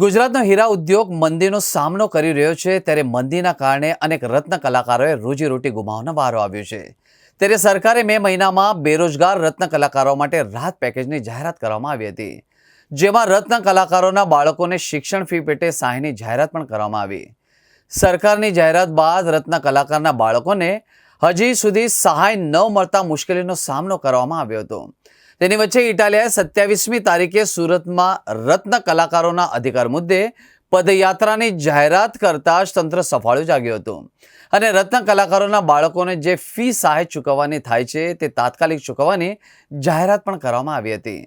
ગુજરાતનો હીરા ઉદ્યોગ મંદીનો સામનો કરી રહ્યો છે. ત્યારે મંદીના કારણે અનેક રત્ન કલાકારોએ રોજીરોટી ગુમાવવાનો વારો આવ્યો છે. ત્યારે સરકારે મે મહિનામાં બેરોજગાર રત્ન કલાકારો માટે રાહત પેકેજની જાહેરાત કરવામાં આવી હતી. જેમાં રત્ન કલાકારોના બાળકોને શિક્ષણ ફી પેટે સહાયની જાહેરાત પણ કરવામાં આવી. સરકારની જાહેરાત બાદ રત્ન કલાકારના બાળકોને હજી સુધી સહાય ન મળતા મુશ્કેલીનો સામનો કરવામાં આવ્યો હતો. તેની વચ્ચે ઇટાલિયાએ સત્યાવીસમી તારીખે સુરતમાં રત્ન કલાકારોના અધિકાર મુદ્દે પદયાત્રાની જાહેરાત કરતા જ તંત્ર સફાળું જાગ્યું હતું. અને રત્ન કલાકારોના બાળકોને જે ફી સહાય ચૂકવવાની થાય છે તે તાત્કાલિક ચૂકવવાની જાહેરાત પણ કરવામાં આવી હતી.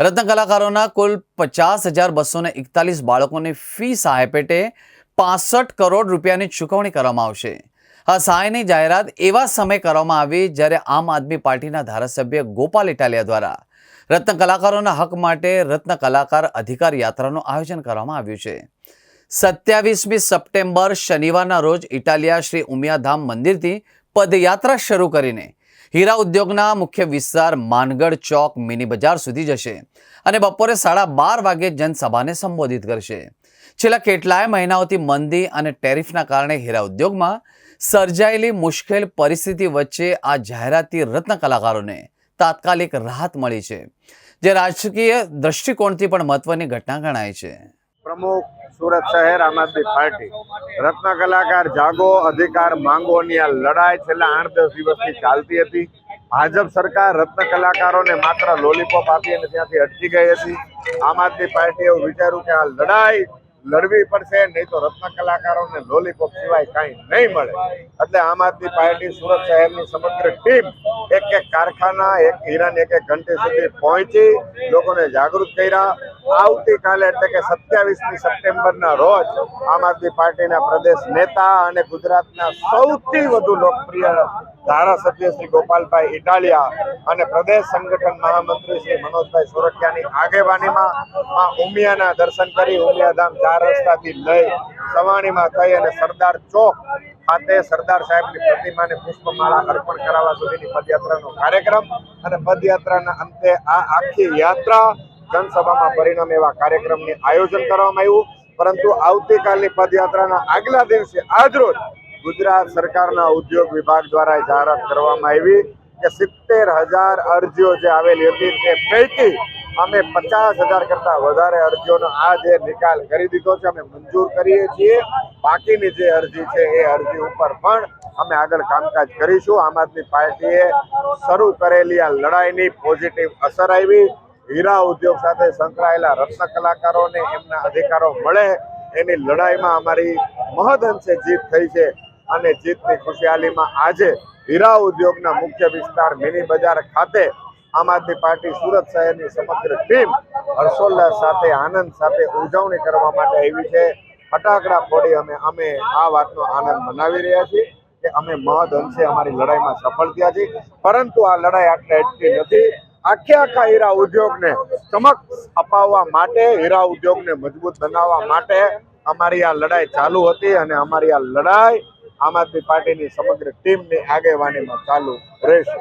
રત્ન કલાકારોના કુલ પચાસ હજાર બસો એકતાલીસ બાળકોની ફી સહાય પેટે પાસઠ કરોડ રૂપિયાની ચૂકવણી કરવામાં આવશે. આ સહાયની જાહેરાત એવા સમયે કરવામાં આવી જ્યારે આમ આદમી પાર્ટીના ધારાસભ્ય ગોપાલ ઇટાલિયા દ્વારા રત્ન કલાકારોના હક માટે રત્ન કલાકાર અધિકાર યાત્રાનું આયોજન કરવામાં આવ્યું છે. સત્યાવીસમી સપ્ટેમ્બર શનિવારના રોજ ઇટાલિયા શ્રી ઉમિયાધામ મંદિરથી પદયાત્રા શરૂ કરીને હીરા ઉદ્યોગના મુખ્ય વિસ્તાર માનગઢ ચોક મિની બજાર સુધી જશે અને બપોરે સાડા બાર વાગે જનસભાને સંબોધિત કરશે. છેલ્લા કેટલાય મહિનાઓથી મંદી અને ટેરિફના કારણે હીરા ઉદ્યોગમાં સર્જાયેલી મુશ્કેલ પરિસ્થિતિ વચ્ચે આ જાહેરાતી રત્ન કલાકારોને તાત્કાલિક રાહત મળી છે, જે રાજકીય દ્રષ્ટિકોણથી પણ મહત્વની ઘટના ગણાય છે. પ્રમુખ સુરત શહેર આમ આદમી પાર્ટી. રત્ન કલાકાર જાગો અધિકાર માંગોની આ લડાઈ છેલ્લા આઠ દસ દિવસથી ચાલતી હતી. ભાજપ સરકાર રત્ન કલાકારોને માત્ર લોલીપોપ આપી અને ત્યાંથી અટકી ગઈ હતી. આમ આદમી પાર્ટીએ એવું વિચાર્યું કે આ લડાઈ લડવી પડશે, નહીં તો રત્ન કલાકારોને લોલીપોપ સિવાય કાંઈ નહીં મળે. એટલે આમ આદમી પાર્ટી સુરત શહેરની સમગ્ર ટીમ એક એક કારખાના, એક હીરાની એક એક ઘંટી સુધી પહોંચી, લોકોને જાગૃત કર્યા. આવતીકાલે એટલે કે સત્યાવીસમી સપ્ટેમ્બરના રોજ આમ આદમી પાર્ટીના પ્રદેશ નેતા અને ગુજરાતના સૌથી વધુ લોકપ્રિય ધારાસભ્ય શ્રી ગોપાલભાઈ ઇટાલિયા અને પ્રદેશ સંગઠન મહામંત્રી શ્રી મનોજભાઈ સોરઠિયાની આગેવાનીમાં આ ઉમિયાના દર્શન કરી ઉમિયાધામ ચાર રસ્તાથી લઈ સવાણીમાં થઈ અને સરદાર ચોક ખાતે સરદાર સાહેબની પ્રતિમાને પુષ્પમાળા અર્પણ કરાવવા સુધીની પદયાત્રાનો કાર્યક્રમ અને પદયાત્રાના અંતે આ આખી યાત્રા જનસભામાં પરિણામે એવા કાર્યક્રમની આયોજન કરવામાં આવ્યું. પરંતુ આવતીકાલની પદયાત્રાના આગલા દિવસે આજરોજ ગુજરાત સરકારના ઉદ્યોગ વિભાગ દ્વારા જાહેરાત કરવામાં આવી કે સિત્તેર હજાર અરજીઓ જે આવેલી હતી તે પૈકી અમે પચાસ હજાર કરતા વધારે અરજીઓનો આ જે નિકાલ કરી દીધો છે. અમે મંજૂર કરીએ છીએ. બાકીની જે અરજી છે એ અરજી ઉપર પણ અમે આગળ કામકાજ કરીશું. આમ આદમી પાર્ટીએ શરૂ કરેલી આ લડાઈની પોઝિટિવ અસર આવી. હીરા ઉદ્યોગ સાથે સંકળાયેલા રત્ન કલાકારોને એમના અધિકારો મળે, એની લડાઈમાં અમારી મહદઅંશે જીત થઈ છે અને જીતની ખુશહાલીમાં આજે હીરા ઉદ્યોગના મુખ્ય વિસ્તાર મિની બજાર ખાતે આમ આદમી પાર્ટી સુરત શહેરની સમગ્ર ટીમ હર્ષોલ્લાસ સાથે, આનંદ સાથે ઉજવણી કરવા માટે આવી છે. ફટાકડા ફોડી અમે અમે આ વાતનો આનંદ મનાવી રહ્યા છીએ કે અમે મહદ અંશે અમારી લડાઈમાં સફળ થયા છીએ. પરંતુ આ લડાઈ આટલે અટકી નથી. આખે આખા હીરા ઉદ્યોગને ચમક અપાવવા માટે, હીરા ઉદ્યોગને મજબૂત બનાવવા માટે અમારી આ લડાઈ ચાલુ હતી અને અમારી આ લડાઈ આમ આદમી પાર્ટીની સમગ્ર ટીમની આગેવાનીમાં ચાલુ રહેશે.